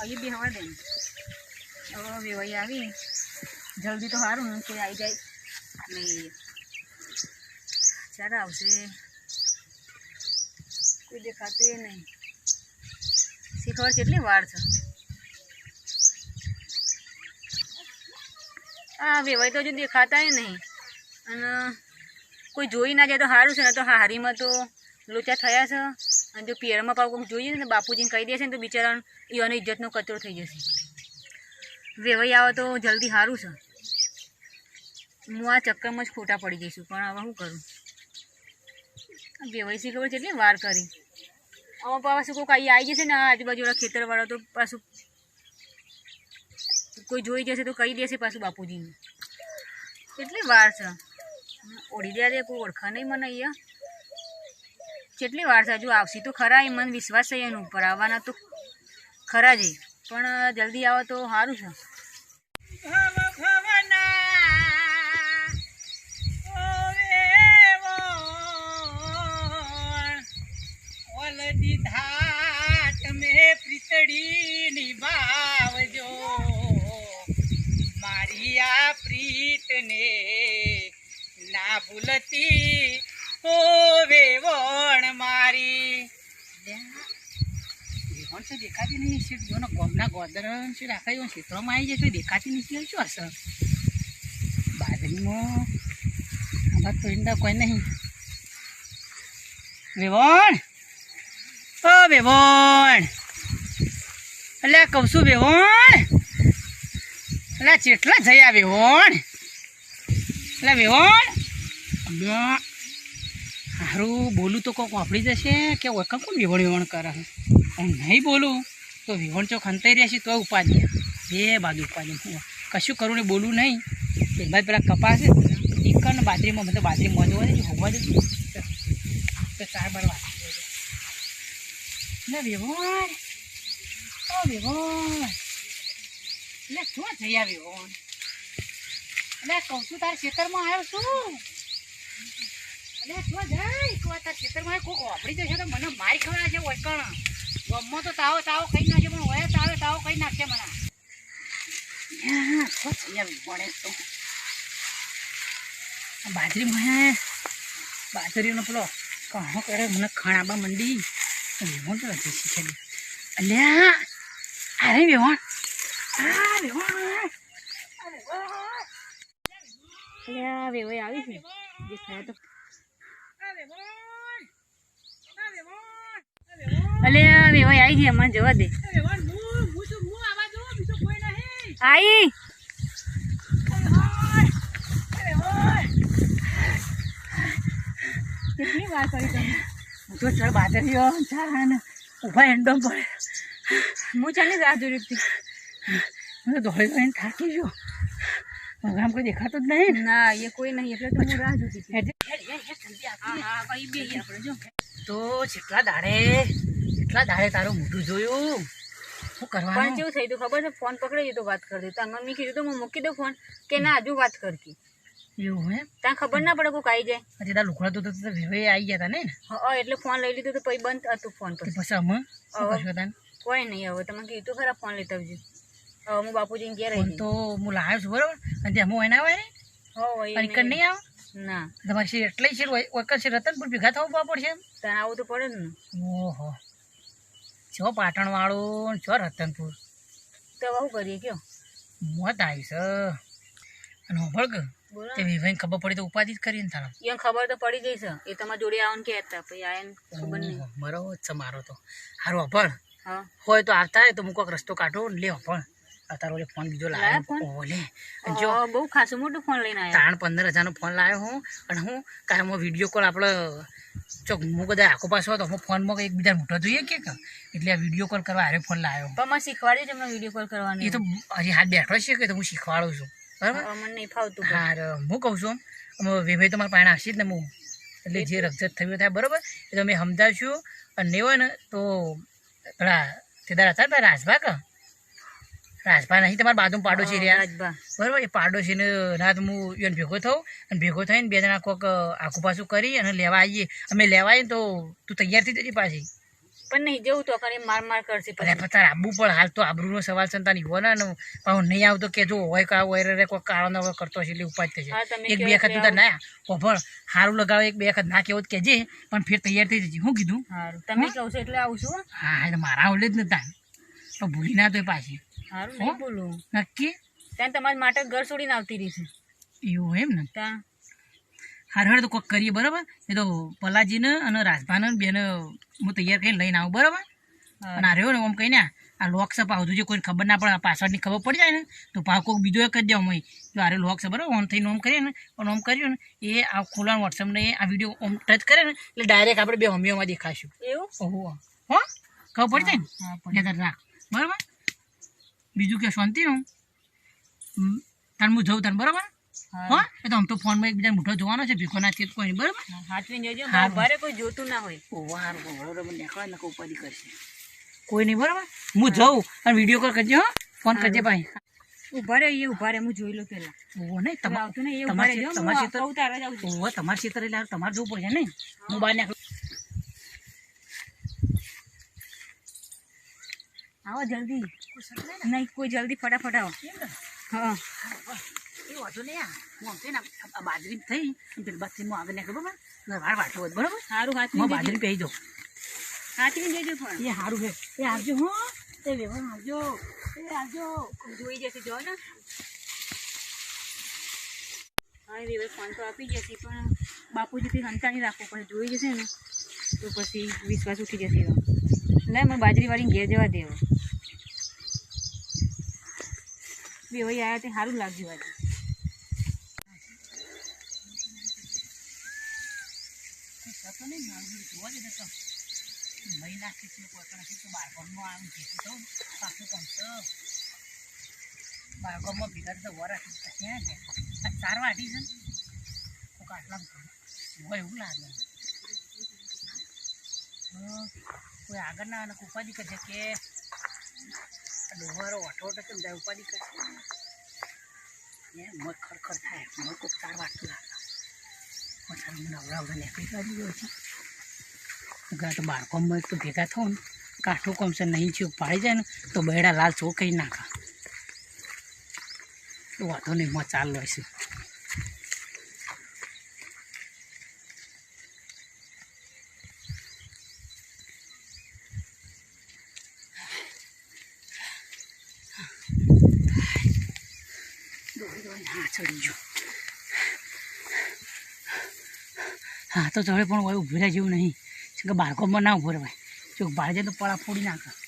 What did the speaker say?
અહીં બી હવા બેન. હવે વેવાઈ આવી. જલ્દી તો સારું હું કોઈ આવી જાય. ને ક્યારે આવશે, કોઈ દેખાતું એ નહીં. શીખવા કેટલી વાર છે. આ વેવાઈ તો હજુ દેખાતા નહીં. અને કોઈ જોઈ ના જાય તો સારું છે ને તો હારીમાં તો લોચા થયા છે. અને જો પિયરમાં પાછું કોઈક જોઈએ ને, બાપુજીને કહી દેશે ને, તો બિચારા ઈઓનો ઇજ્જતનો કચરો થઈ જશે. વેવાઈ આવે તો જલ્દી સારું છે. હું આ ચક્કરમાં જ ખોટા પડી જઈશું, પણ હવે શું કરું? વેવાઈ શી ખબર કેટલી વાર કરી. આમાં પાછું કોઈ કાંઈ આવી જશે ને આજુબાજુવાળા ખેતરવાળા તો પાછું કોઈ જોઈ જશે તો કહી દેશે પાછું બાપુજીને. કેટલી વાર છે. ઓળી દે, કોઈ ઓળખા નહીં મને અહીંયા. કેટલી વાર હજુ આવશે તો ખરા, એ મને વિશ્વાસ છે એનું ઉપર આવવાના તો ખરા જ પણ જલ્દી આવો તો સારું છે. પ્રીતડી નિભાવજો. મારી આ પ્રીતને ના ભૂલતી હોવે વણ મારી. વેવણ તો દેખાતી નહીં છે. જોનો ગોમના ગોદરણ છે રાખાયું ક્ષેત્રમાં આવી તો દેખાતી નથી શું હશે? બાજરીમાં આમાં તો ઈંડા કોઈ નહીં. વેવણ ઓ વેવણ એટલે કહું છું વેવણ એટલે ચેટલા જયા વેવણ એટલે વેવણ હારું બોલું તો કોક વાપરી જશે કે ઓળખ કોણ વિવણ વિવણ કરે હું નહીં બોલું, તો વિવણ ચોક હંતાઈ રહેશે તો ઉપાધિ બે બાજુ ઉપાધિ હું કશું કરું ને બોલું નહીં. બાદ પેલા કપાસ ઈકર બાજરીમાં મતલબ બાજરી મોજવા દે હોવા દે તો ચાર બાર વાત ને વિવણ ઓ વિવણ એટલે શું થઈ આ વેવણ એટલે કહું છું તારા ખેતરમાં આવ્યો છું. એટલે શું જાય એક વાર તારા ખેતરમાં કોક વાપરી જશે તો મને મારી ખવડાવે છે ઓળકણ ગમો તો તાવો તાવો કઈ નાખે પણ ઓયા તાવે તાવો કઈ નાખશે મને. તો? બાજરીમાં બાજરીનો પેલો કહો કરે, મને ખણાબા મંડી. વેવણ તો અલ્યા અરે વેવણ આ વેવણ એટલે વેવાઈ આવી છે. તો અલે આ આવી ગયા મને જવા દે આઈ કેટલી વાર કરી તમે તો ચલ બાજરીઓ ચાલ ઊભા એંડો પડે હું ચાલી રાહ જોઈ હતી દોડી દોડીને થાકી ગયો કોઈ દેખાતો જ નહીં ના એ કોઈ નહીં એટલે તો હું રાહ જોતી હતી હા. હા તો જેટલા દાડે જેટલા દાડે તારું મોઢું જોયું? શું પણ કરવાનું કેવું થઈ ખબર છે? ફોન પકડી તો વાત કરી તો અંગણ મેં કીધું તો હું મૂકી દઉં ફોન કે ના હજુ વાત કરતી એવું ત્યાં ખબર ના પડે કોઈક આવી જાય. પછી તારા લુકડા તો વેવે આવી ગયા હતા ને? હા એટલે ફોન લઈ લીધો તો પછી બંધ હતું ફોન પર પછી. અમે કોઈ નહીં હવે તમે કીધું ખરા ફોન લેતા આવજો. હવે હું બાપુજી ઘેર રહી તો હું લાવ્યો છું બરોબર? અને ત્યાં હું એના આવે ને? નહીં આવે? ના. તમારી શેર એટલે શેર વખત છે રતનપુર ભેગા થવું પડશે છે તને આવું તો પડે ને. ઓહો. છો પાટણ વાળું છો રતનપુર? તો આવું શું કરીએ કયો? મોત આવી છે. અને હોભળ કે તે વિભાઈને ખબર પડી તો ઉપાધિ જ કરીને તારા. એમ ખબર તો પડી ગઈ છે. એ તમારા જોડે આવવાનું કહેતા પછી આયન ખબર નહીં. બરાબર જ છે મારો તો. હારું હોભળ. હા. હોય તો આવતા હોય તો હું કોઈક રસ્તો કાઢો લે હોભળ. આ તારો ઓલે ફોન બીજો લાયો લાવ્યો? ઓહો જો. બહુ ખાસું મોટો ફોન લઈને આવ્યા. ત્રણ પંદર હજારનો ફોન લાવ્યો હું. અને હું કારમાં વીડિયો કોલ આપણે ચોક હું કદાચ આખો પાછો હતો તો હું ફોનમાં કંઈક બીજા મોટો જોઈએ કે એટલે આ વીડિયો કોલ કરવા હારે ફોન લાવ્યો પણ મને શીખવાડ્યું તમને વીડિયો કોલ કરવાની એ તો હજી હાથ બેઠો છે કે તો હું શીખવાડું છું. બરાબર? મને નહીં ફાવતું. હાર હું કહું છું અમે તો તમારા પાણી આવશે જ ને હું એટલે જે રકજત થયું થાય બરાબર? એ તો અમે સમજાવશું. અને નહીં હોય ને તો પેલા તે દાદા હતા રાજભાગ રાજભા કે? રાજભા નહીં તમારા બાજુ પાડોશી રહ્યા. બરોબર એ પાડોશીને રાત હું એને ભેગો થઉં અને ભેગો થઈને બે જણા કોઈક આખું પાછું કરી અને લેવા આવીએ. અમે લેવા આવીએ તો તું તૈયાર થઈ જજે પાછી. પણ નહીં જવું તો કરે માર માર કરશે પણ તારે આબુ પણ હાલ તો આબરૂનો સવાલ છે તારી હોય ને પણ નહીં આવતો કે જો હોય કા હોય રે કોઈ કાળો નવો કરતો હશે એટલે ઉપાય થશે. એક બે વખત તાર ના ઓભળ સારું લગાવે એક બે વખત ના કેવું તો કહેજે પણ ફેર તૈયાર થઈ જજે. હું કીધું? તમે કહો છો એટલે આવું છું હા. એટલે મારા આવડે જ નતા. પણ ભૂલી ના તો પાછી. સારું નહીં બોલું. નક્કી? ત્યાં તમારી માટે ઘર છોડીને આવતી રહી છે. એવું એમ ને? ત્યાં. હાર હર તો કોક કરીએ બરાબર? એ તો પલાજીને અને રાજભાને ને બેને હું તૈયાર કરીને લઈને આવું બરાબર? અને આ રહ્યો ને આમ કહીને આ લોક છે જે કોઈને ખબર ના પડે પાછળની ખબર પડી જાય ને તો ભાવ કોઈક બીજો એક જ જાઉં જો આરે લોકસભા બરાબર? ઓન થઈને ઓમ કરીએ ને પણ ઓમ કર્યું ને એ આ ખોલાણ વોટ્સઅપને આ વીડિયો ઓમ ટચ કરે ને એટલે ડાયરેક્ટ આપણે બે હમીઓમાં દેખાશું. એવું? ઓહો. હો? ખબર પડી જાય ને? રાખ. બરાબર? બીજું કે શાંતિનું તને હું જઉં તને બરાબર? હા. એ તો આમ તો ફોનમાં એકબીજા મોઢો જોવાનો છે ભીખો ના ચેત કોઈ બરાબર? હાથવીને જોજો. ભારે કોઈ જોતું ના હોય. વાર બરાબર નીકળે ને ઉપાધિ કરશે. કોઈ નહીં બરાબર? હું જાઉં અને વીડિયો કોલ કરજો હો. ફોન કરજે ભાઈ. ઊભા રહે એ ઊભા હું જોઈ લઉં પેલા ઓ નહીં તમે તમારે આવતું નહીં એ ઊભા તમારે રહેજો તમારે તમારે ક્ષેત્ર એટલે તમારે જોવું પડશે નહીં? હું બહાર નીકળું. આવો જલ્દી. નહીં કોઈ જલ્દી ફટાફટ આવો. હા. એ વાંધો નહીં આ. હું આમ થઈને આ બાજરી થઈ. પેલી બાજરી હું આગળ નીકળું બરાબર? વાર વાટો હોય બરાબર? સારું હું હાથવીને બાજરી પહેરી દઉં. ને જોજો પણ. એ સારું છે એ આવજો હો. એ વ્યવહાર આવજો. એ આવજો. જોઈ જશે જો ને. હા એ ફોન તો આપી જશે પણ બાપુજીથી હંતાણી રાખવો પડે જોઈ જશે ને તો પછી વિશ્વાસ ઉઠી જશે ના મને વાળી ઘેર જવા દેવો. બે ભાઈ આવ્યા તે સારું લાગ્યું આજે. થતો નહીં ને મારું બધું જોવા તો છે બાળકોમાં આમ જેતું તો પાછું કમ તો બાળકોમાં ભેગા તો વર રાખી તો ક્યાં ગયા આ ચાર વાટી છે કોક આટલા હોય એવું લાગે કોઈ આગળ ના અને ઉપાધિ કરશે કે ઓઠો ઓઠો કેમ જાય? ઉપાડી કરશે. ને મગ ખરખર થાય. મગ કોક ચાર વાટતું લાગે. પછી મને અવડાવડા નીકળી કાઢી ગયો છે. ગા તો બાળકોમાં એક તો ભેગા થવું ને. કાઠું કોમ છે, નહીં છે પાડી જાય ને, તો બેડા લાલ ચો નાખા. તો વાંધો નહીં, માં ચાલ લો હા, ચડી ગયું. હા, તો ચડે પણ ઊભી રહ્યા જેવું નહીં. કે બાળકોમાં ના ઊભો રહેવાય. જો બાળજે તો પડા ફોડી નાખે.